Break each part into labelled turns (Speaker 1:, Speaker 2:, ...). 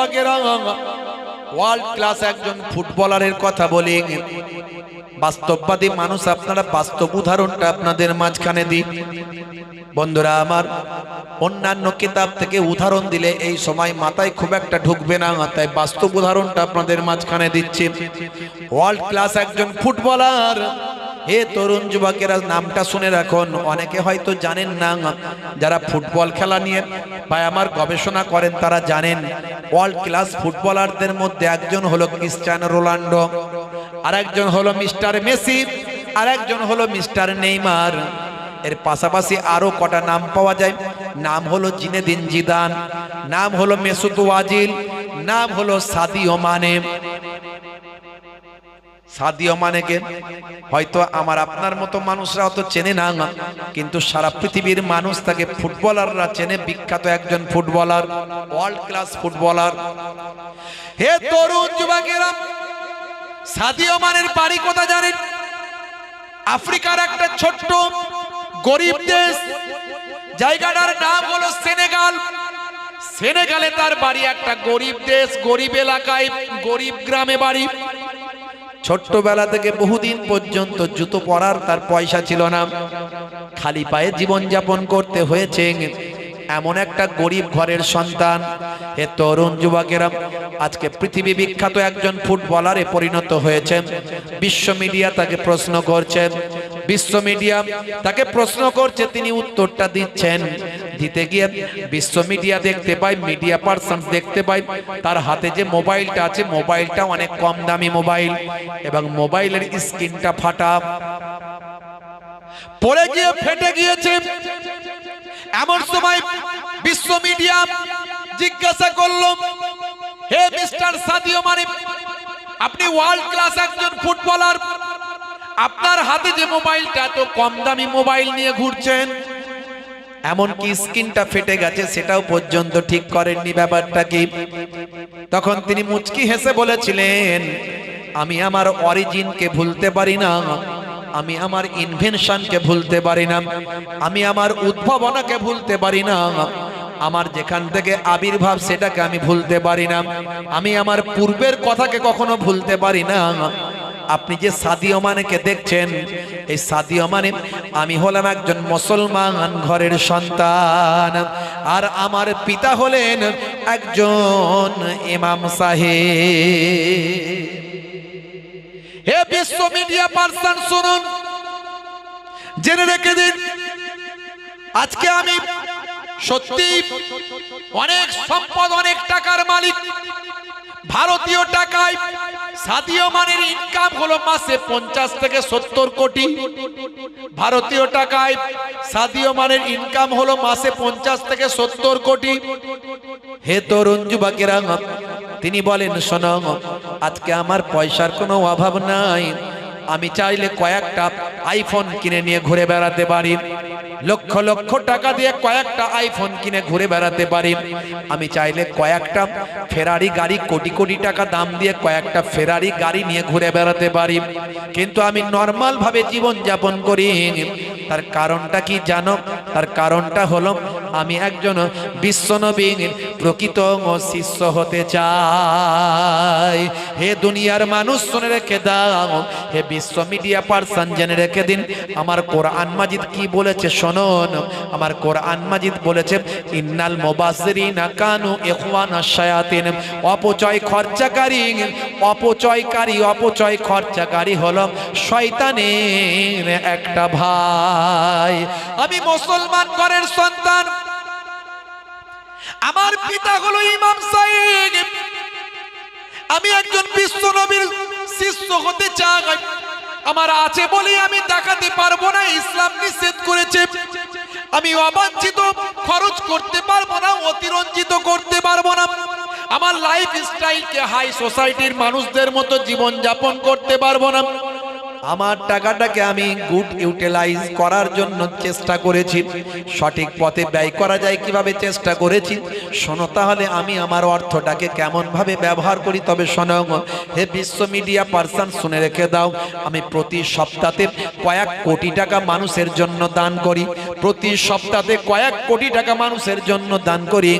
Speaker 1: যুবকেরা world class একজন ফুটবলারের কথা বলি। বাস্তববাদী মানুষ, আপনারা বাস্তব উদাহরণটা আপনাদের মাঝখানে দিই। বন্ধুরা, আমার অন্যান্য কিতাব থেকে উদাহরণ দিলে এই সময় মাথায় খুব একটা ঢুকবে না, তাই বাস্তব উদাহরণটা আপনাদের মাঝখানে দিচ্ছি। ওয়ার্ল্ড ক্লাস একজন ফুটবলার হে তরুণ যুবকেরা, নামটা শুনে রাখুন। অনেকে হয়তো জানেন না, যারা ফুটবল খেলা নিয়ে বা আমার গবেষণা করেন, তারা জানেন ওয়ার্ল্ড ক্লাস ফুটবলারদের মধ্যে একজন হলো ক্রিস্টিয়ানো রোনাল্ডো আর একজন হলো মিস্টার মেসি আর একজন হলো মিস্টার নেইমার। এর পাশাপাশি আরও কটা নাম পাওয়া যায়। নাম হলো জিনেদিন জিদান, নাম হলো মেসুদ ওয়াজিল, নাম হলো সাদিও মানে। সাদিও মানেকে হয়তো আমার আপনার মতো মানুষরা অত চেনে না কিন্তু সারা পৃথিবীর মানুষ তাকে ফুটবলাররা চেনে। বিখ্যাত একজন ফুটবলার ওয়ার্ল্ড ক্লাস ফুটবলার। হে তরুণ যুবকেরা, সাদিও মানের বাড়ি কোথা জানেন? আফ্রিকার একটা ছোট্ট গরিব দেশ। জায়গাটার নাম হলো সেনেগাল। সেনেগালে তার বাড়ি একটা গরিব দেশ, গরিব এলাকায়, গরিব গ্রামে বাড়ি। ছোট্টবেলা থেকে বহুদিন পর্যন্ত জুতো পরার তার পয়সা ছিল না। খালি পায়ে জীবন যাপন করতে হয়েছে। এমন একটা গরিব ঘরের সন্তান, এ তরুণ যুবকেরা। আজকে পৃথিবী বিখ্যাত একজন ফুটবলারে পরিণত হয়েছে। বিশ্ব মিডিয়া তাকে প্রশ্ন করছে। বিশ্ব মিডিয়া তাকে প্রশ্ন করছে, তিনি উত্তরটা দিচ্ছেন। দিতে গিয়ে বিশ্ব মিডিয়া দেখতে পাই মিডিয়া পার্সন দেখতে পাই, তার হাতে যে মোবাইলটা আছে, মোবাইলটা অনেক কম দামি মোবাইল, এবং মোবাইলের স্ক্রিনটা ফাটা। পড়ে গিয়ে ফেটে গিয়েছে। এমন সময় বিশ্ব মিডিয়া জিজ্ঞাসা করল, হে মিস্টার সাদিও মানে আপনি ওয়ার্ল্ড ক্লাস একজন ফুটবলার আপনার হাতে যে মোবাইলটা তো কম দামি মোবাইল নিয়ে ঘুরছেন? এমনকি স্ক্রিনটা ফেটে গেছে সেটাও পর্যন্ত ঠিক করেননি ব্যাপারটা কি? তখন তিনি মুচকি হেসে বলেছিলেন আমি আমার অরিজিনকে ভুলতে পারি না আমি আমার ইনভেনশনকে ভুলতে পারি না আমি আমার উদ্ভাবনাকে ভুলতে পারি না আমার যেখান থেকে আবির্ভাব সেটাকে আমি ভুলতে পারি না আমি আমার পূর্বের কথাকে কখনো ভুলতে পারি না আপনি যে সাদিও মানেকে দেখছেন, এই সাদিও মানে আমি হলাম একজন মুসলমান ঘরের সন্তান। আর আমার পিতা হলেন একজন ইমাম সাহেব। হে বিশ্ব মিডিয়া পার্সন, শুনুন। জেনে রেখে দিন, আজকে আমি সত্যি অনেক সম্পদ, অনেক টাকার মালিক। ভারতীয় টাকায় সাদীয় মানের ইনকাম হলো মাসে পঞ্চাশ থেকে সত্তর কোটি। ভারতীয় টাকায় সাদিও মানের ইনকাম হলো মাসে পঞ্চাশ থেকে সত্তর কোটি। হে তরুণ যুবকেরা, তিনি বলেন, শোনো, আজকে আমার পয়সার কোনো অভাব নাই। আমি চাইলে কয়েকটা আইফোন কিনে নিয়ে ঘুরে বেড়াতে পারি। লক্ষ লক্ষ টাকা দিয়ে কয়েকটা আইফোন কিনে ঘুরে বেড়াতে পারি। আমি চাইলে কয়েকটা ফেরারি গাড়ি কোটি কোটি টাকা দাম দিয়ে কয়েকটা ফেরারি গাড়ি নিয়ে ঘুরে বেড়াতে পারি। কিন্তু আমি নর্মাল ভাবে জীবন যাপন করি। তার কারণটা কি জানো? তার কারণটা হলো আমি একজন বিশ্বনবীর প্রকৃত শিষ্য হতে চাই। হে দুনিয়ার মানুষ, শুনে রেখে দাও। হে বিশ্ব মিডিয়া পার্সন জেনে রেখে দিন। আমার কোরআন মাজিদ কি বলেছে শুনুন। আমার কোরআন মাজিদ বলেছে, ইন্নাল মুবাসসিরিনা কানু ইখওয়ানা শায়াতিন। অপচয় খরচাকারী, অপচয়কারী, অপচয় খরচাকারী হলো শয়তানের একটা ভাই। আমি মুসলমান ঘরের আমার পিতা হলো ইমাম সাহেব। আমি একজন বিশ্ব নবীর শিষ্য হতে চাই। আমার আছে বলে আমি দেখাতে পারব না, ইসলাম নিষেধ করেছে। আমি অবাঞ্ছিত, খরচ করতে পারব না, অতিরঞ্জিত করতে পারব না। আমার লাইফ স্টাইলকে হাই সোসাইটির মানুষদের মতো জীবন যাপন করতে পারব না। আমার টাকাটাকে আমি গুড ইউটিলাইজ করার জন্য চেষ্টা করেছি। সঠিক পথে ব্যয় করা যায় কীভাবে চেষ্টা করেছি? শোনো তাহলে আমি আমার অর্থটাকে কেমন ভাবে ব্যবহার করি? তবে শোনো হে বিশ্ব মিডিয়া পার্সন শুনে রেখে দাও, আমি প্রতি সপ্তাহে কয়েক কোটি টাকা মানুষের জন্য দান করি। প্রতি সপ্তাহে কয়েক কোটি টাকা মানুষের জন্য দান করি।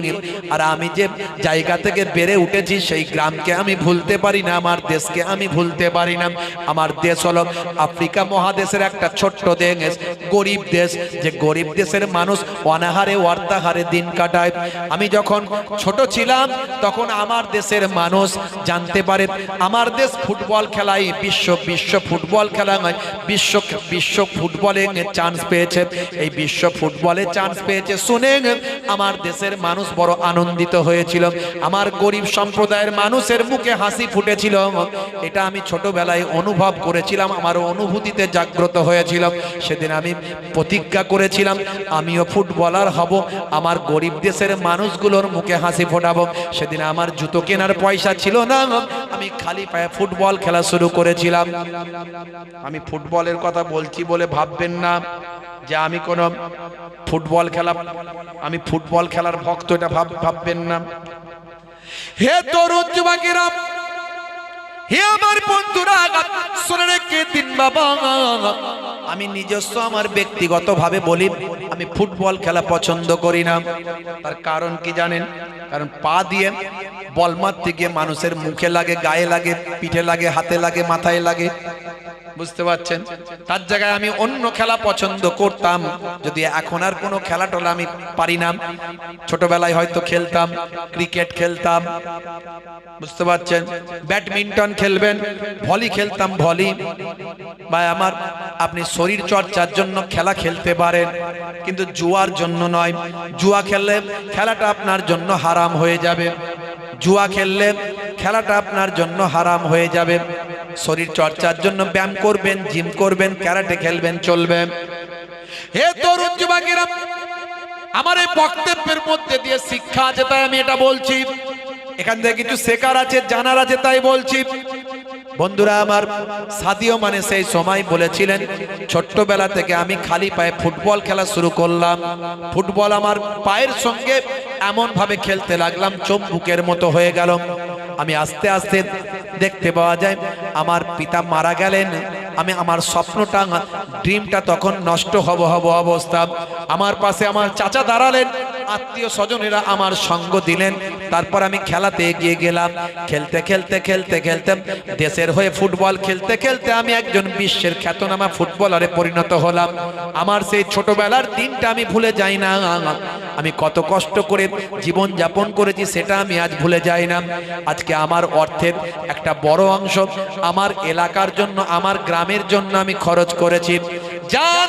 Speaker 1: আর আমি যে জায়গা থেকে বেড়ে উঠেছি, সেই গ্রামকে আমি ভুলতে পারি না, আমার দেশকে আমি ভুলতে পারি না। আমার দেশ হলো আফ্রিকা মহাদেশের একটা ছোট্ট দেশ, গরিব দেশ। যে গরিব দেশের মানুষ অনাহারে অর্থাহারে দিন কাটায়। আমি যখন ছোট ছিলাম, তখন আমার দেশের মানুষ জানতে পারে, আমার দেশ ফুটবল খেলায় বিশ্ব বিশ্ব ফুটবল খেলায় বিশ্ব বিশ্ব ফুটবলে চান্স পেয়েছে। এই বিশ্ব ফুটবলে চান্স পেয়েছে শুনে আমার দেশের মানুষ বড় আনন্দিত হয়েছিল। আমার গরিব সম্প্রদায়ের মানুষের মুখে হাসি ফুটেছিল। এটা আমি ছোটবেলায় অনুভব করেছিলাম। আমার অনুভূতিতে জাগ্রত হয়েছিল সেদিন আমি প্রতিজ্ঞা করেছিলাম আমিও ফুটবলার হব আমার গরিব দেশের মানুষগুলোর মুখে হাসি ফোটাবো। সেদিন আমার জুতো কেনার পয়সা ছিল না আমি খালি পায়ে ফুটবল খেলা শুরু করেছিলাম। আমি ফুটবলের কথা বলছি বলে ভাববেন না যে আমি কোনো ফুটবল খেলা আমি ফুটবল খেলার ভক্ত এটা ভাব ভাববেন না। হে তরুণ যুবকেরা হে আমার বন্ধুরা, শুনে রেখে দিন বাবা। আমি নিজস্ব আমার ব্যক্তিগতভাবে বলি, আমি ফুটবল খেলা পছন্দ করি না। তার কারণ কি জানেন? কারণ পা দিয়ে বল মারতে গিয়ে মানুষের মুখে লাগে, গায়ে লাগে, পিঠে লাগে, হাতে লাগে, মাথায় লাগে। বুঝতে পারছেন? তার জায়গায় আমি অন্য খেলা পছন্দ করতাম, যদি এখন আর কোনো খেলা টোলা আমি পারি না। ছোটবেলায় হয়তো খেলতাম, ক্রিকেট খেলতাম। বুঝতে পারছেন? ব্যাডমিন্টন খেলবেন, ভলি খেলতাম, ভলি। বা আমার, আপনি শরীর চর্চার জন্য খেলা খেলতে পারেন, কিন্তু জুয়ার জন্য নয়। জুয়া খেললে খেলাটা আপনার জন্য হারাম হয়ে যাবে। জুয়া খেললে খেলাটা আপনার জন্য হারাম হয়ে যাবে। শরীর চর্চার জন্য ব্যায়াম করবেন, জিম করবেন, ক্যারাটে খেলবেন, চলবে। হে তরুণ যুবকেরা, আমার এই বক্তব্যের মধ্যে দিয়ে শিক্ষা আছে তাই আমি এটা বলছি। এখান থেকে কিছু শেখার আছে, জানার আছে তাই বলছি। বন্ধুরা আমার সাদিও মানে সেই সময় বলেছিলেন, ছোট্টবেলা থেকে আমি খালি পায়ে ফুটবল খেলা শুরু করলাম। ফুটবল আমার পায়ের সঙ্গে এমন ভাবে খেলতে লাগলাম চম্বুকের মতো হয়ে গেল। আমি আস্তে আস্তে দেখতে পাওয়া যায়, আমার পিতা মারা গেলেন, আমি আমার স্বপ্নটা ড্রিমটা তখন নষ্ট হব হব অবস্থা। আমার পাশে আমার চাচা দাঁড়ালেন আত্মীয় স্বজনেরা আমার সঙ্গ দিলেন। তারপর আমি খেলাতে এগিয়ে গেলাম। খেলতে খেলতে খেলতে খেলতে দেশের হয়ে ফুটবল খেলতে খেলতে আমি একজন বিশ্বের খ্যাতনামা ফুটবলারে পরিণত হলাম। আমার সেই ছোটবেলার দিনটা আমি ভুলে যাই না। আমি কত কষ্ট করে জীবন যাপন করেছি সেটা আমি আজ ভুলে যাই না। আজকে আমার অর্থের একটা বড় অংশ আমার এলাকার জন্য, আমার গ্রামের জন্য আমি খরচ করেছি। যান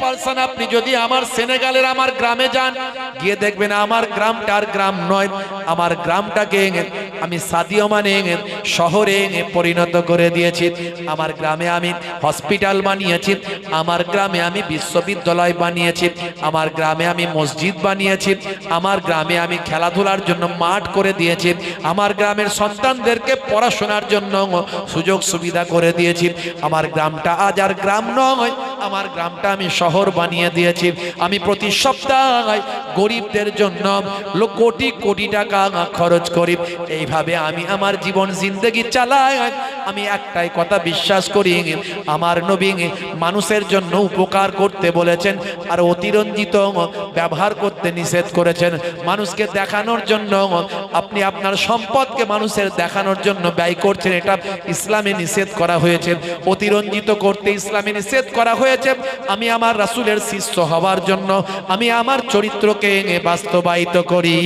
Speaker 1: পার্সন আপনি যদি আমার সেনেগালের আমার গ্রামে যান, গিয়ে দেখবেন আমার গ্রামটা আর গ্রাম নয়, আমার গ্রামটাকে আমি সাদিও মানে শহরে পরিণত করে দিয়েছি। আমার গ্রামে আমি হসপিটাল বানিয়েছি, আমার গ্রামে আমি বিশ্ববিদ্যালয় বানিয়েছি, আমার গ্রামে আমি মসজিদ বানিয়েছি, আমার গ্রামে আমি খেলাধুলার জন্য মাঠ করে দিয়েছি, আমার গ্রামের সন্তানদেরকে পড়াশোনার জন্য সুযোগ সুবিধা করে দিয়েছি, আমার গ্রামটা আজ আর গ্রাম নয় আমার গ্রামটা আমি শহর বানিয়ে দিয়েছি। আমি প্রতি সপ্তাহে গরিবদের জন্য কোটি কোটি টাকা খরচ করি। এইভাবে আমি আমার জীবন, জিন্দগি চালাই। আমি একটাই কথা বিশ্বাস করি আমার নবী মানুষের জন্য উপকার করতে বলেছেন আর অতিরঞ্জিত ব্যবহার করতে নিষেধ করেছেন। মানুষকে দেখানোর জন্য আপনি আপনার সম্পদকে মানুষের দেখানোর জন্য ব্যয় করছেন, এটা ইসলামে নিষেধ করা হয়েছে। অতিরঞ্জিত করতে ইসলামে নিষেধ করা হয়েছে। আমি আমার রাসূলের শিষ্য হওয়ার জন্য আমি আমার চরিত্রকে বাস্তবায়িত করি।